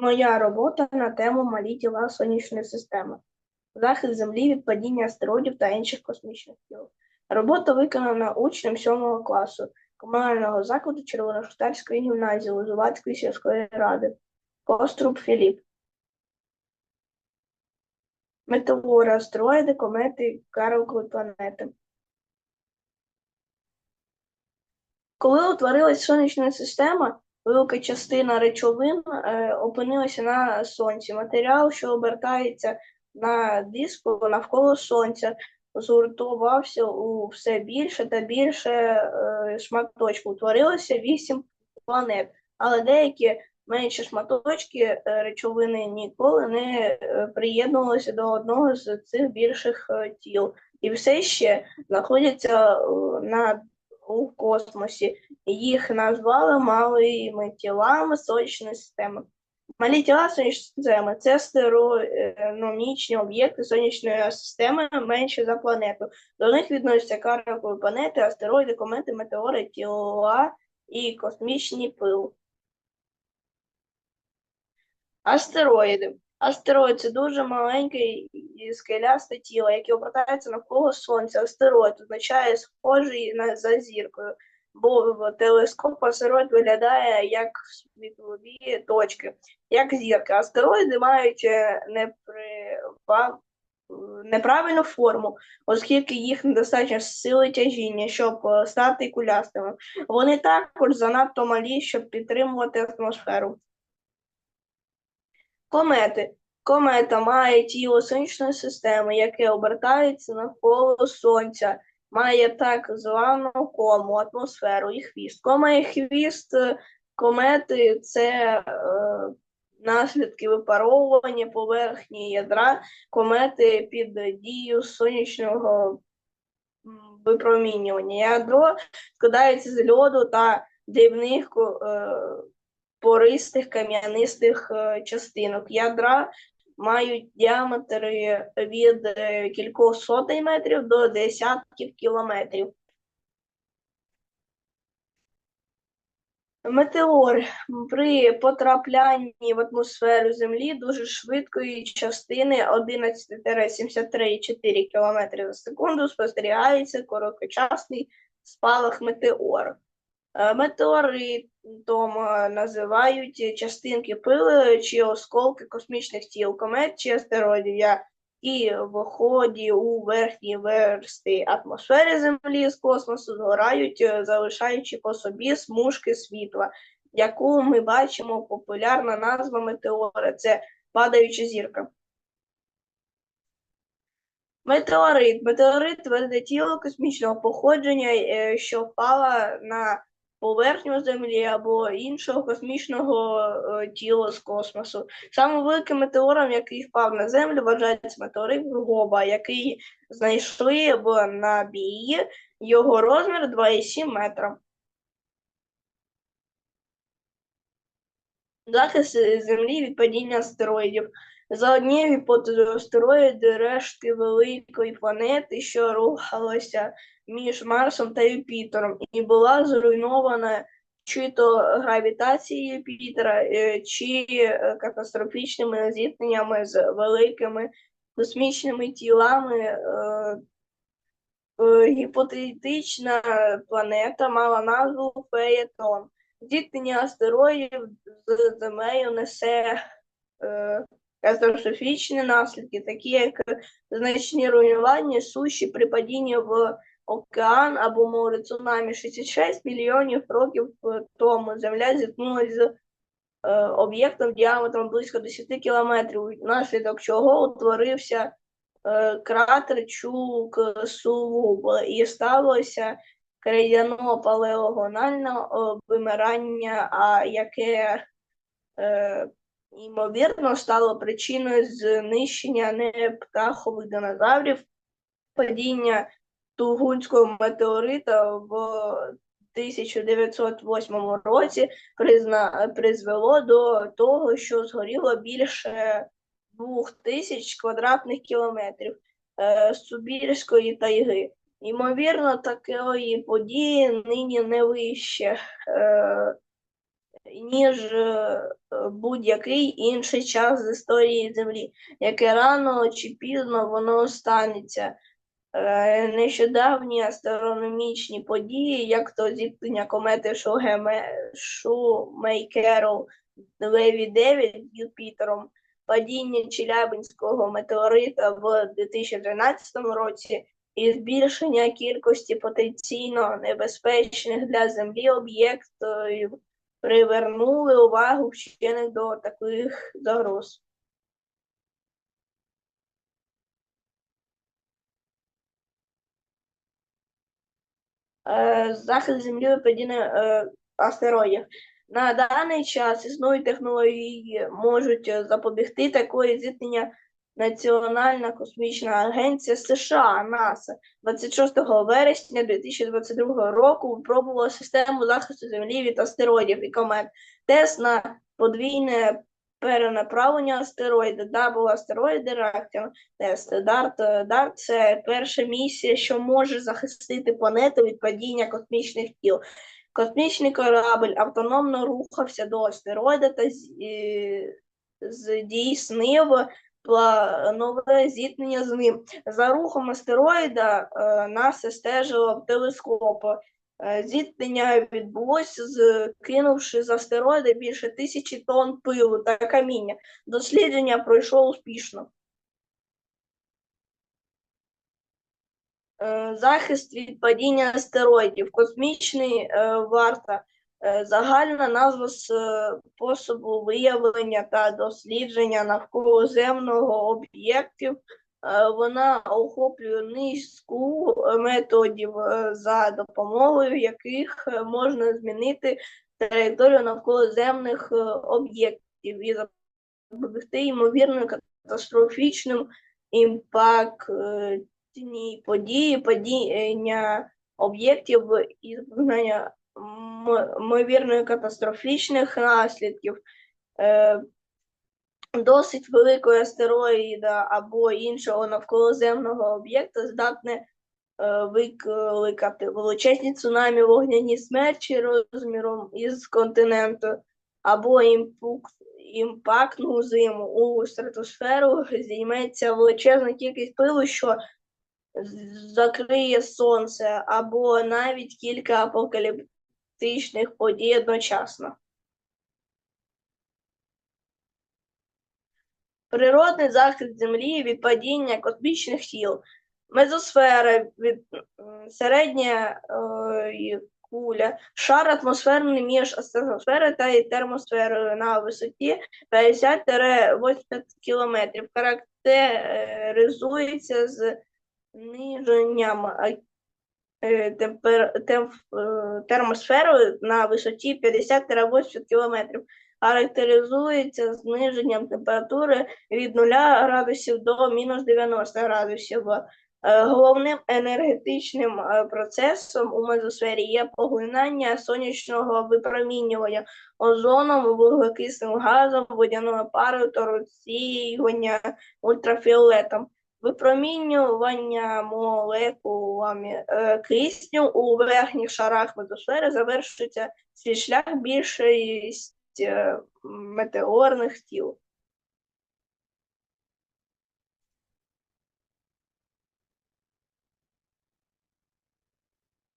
Моя робота на тему малі тіла сонячної системи, захист Землі від падіння астероїдів та інших космічних тіл. Робота виконана учнем 7 класу комунального закладу Червоношахтарської гімназії Лозувацької сільської ради. Коструб Філіп. Метеори, астероїди, комети, каровкові планети. Коли утворилась сонячна система, велика частина речовин е, опинилася на сонці. Матеріал, що обертається на диску навколо сонця, згуртувався у все більше та більше е, шматочків. Утворилося вісім планет, але деякі менші шматочки е, речовини ніколи не приєднувалися до одного з цих більших тіл. І все ще знаходяться на у космосі. Їх назвали малими тілами сонячної системи. Малі тіла сонячної системи це астрономічні об'єкти сонячної системи менші за планету. До них відносяться карові планети, астероїди, комети, метеори, тіла і космічний пил. Астероїди. Астероїд це дуже маленьке і скелясте тіло, яке обертається навколо Сонця. Астероїд означає схожий на за зіркою, бо в телескоп астероїд виглядає як світлові точки, як зірки. Астероїди мають е, неприва- неправильну форму, оскільки їх недостатньо сили тяжіння, щоб е, стати кулястими. Вони також занадто малі, щоб підтримувати атмосферу. Комети. Комета має тіло сонячної системи, яке обертається навколо Сонця, має так звану кому, атмосферу і хвіст. Кома і хвіст е, комети це е, наслідки випаровування поверхні ядра комети під дією сонячного випромінювання. Ядро складається з льоду та дрібних е, пористих кам'янистих е, частинок. Ядра мають діаметри від е, кількох сотень метрів до десятків кілометрів. Метеор при потраплянні в атмосферу Землі дуже швидкої частини 11-73,4 км за секунду спостерігається короткочасний спалах метеора. Е, Метеоритом називають частинки пили чи осколки космічних тіл, комет чи астероїдів, які ході у верхній версті атмосфери Землі з космосу згорають, е, залишаючи по собі смужки світла, яку ми бачимо популярна назва метеора це падаюча зірка. Метеорит. Метеорит тверде тіло космічного походження, е, що впала на поверхню Землі або іншого космічного е, тіла з космосу. Самим великим метеором, який впав на Землю, вважається метеорит Гоба, який знайшли в набії. Його розмір 2,7 метра. Захист Землі від падіння астероїдів. За однією гіпотезою астероїди рештки великої планети, що рухалася між Марсом та Юпітером, і була зруйнована чи то гравітацією Юпітера, е, чи е, катастрофічними зіткненнями з великими космічними тілами. е, Гіпотетична планета мала назву Феєтон. Зіткнення астероїдів з Землею несе катастрофічні наслідки, такі як значні руйнування суші при падінні в океан або море. Цунамі. 66 мільйонів років тому Земля зіткнулася з е, об'єктом діаметром близько 10 кілометрів, внаслідок чого утворився е, кратер Чук-Сулуб і сталося крейдяно-палеогональне вимирання, а яке е, ймовірно стало причиною знищення не птахових динозаврів, падіння Тугунського метеорита в 1908 році призна, призвело до того, що згоріло більше двох тисяч квадратних кілометрів е, Сибірської тайги. Ймовірно, такої події нині не вище. Е, ніж е, будь-який інший час з історії Землі, яке рано чи пізно воно станеться. Е, Нещодавні астрономічні події, як то зіткнення комети Шумейкеру Леві 9 з Юпітером, падіння Челябинського метеорита в 2013 році і збільшення кількості потенційно небезпечних для Землі об'єктів привернули увагу вчених до таких загроз. Е, Захист землі від падіння е, астероїдів. На даний час існують технології, можуть запобігти такої зіткнення Національна космічна агенція США НАСА 26 вересня 2022 року випробувала систему захисту Землі від астероїдів і комет. Тест на подвійне перенаправлення астероїда, Double Asteroid Direction тест. DART, DART – це перша місія, що може захистити планету від падіння космічних тіл. Космічний корабль автономно рухався до астероїда та здійснив планове зіткнення з ним. За рухом астероїда е, НАСА стежило в телескоп. Е, Зіткнення відбулося, кинувши з астероїда більше тисячі тонн пилу та каміння. Дослідження пройшло успішно. Е, Захист від падіння астероїдів, космічний варта, загальна назва способу виявлення та дослідження навколоземного об'єктів. Е, Вона охоплює низку методів, е, за допомогою яких е, можна змінити траєкторію навколоземних е, об'єктів і запобігти ймовірним катастрофічним імпактні події, падіння об'єктів і запобігання ймовірно катастрофічних наслідків. Е, Досить великого астероїда або іншого навколоземного об'єкта здатне е, викликати величезні цунамі, вогняні смерчі розміром із континенту, або імпук, імпактну зиму у стратосферу зійметься величезна кількість пилу, що закриє сонце, або навіть кілька апокаліптичних подій одночасно. Природний захист Землі від падіння космічних тіл. Мезосфера від середня е, куля, шар атмосферний між стратосферою та термосферою на висоті 50-80 км. Характеризується зниженням термосферою на висоті 50-80 км характеризується зниженням температури від 0 градусів до мінус 90 градусів. Е, Головним енергетичним е, процесом у мезосфері є поглинання сонячного випромінювання озоном, вуглекислим газом, водяною парою та розсіювання ультрафіолетом. Випромінювання молекулами е, кисню у верхніх шарах метосфери завершується свій шлях більшість е, метеорних тіл.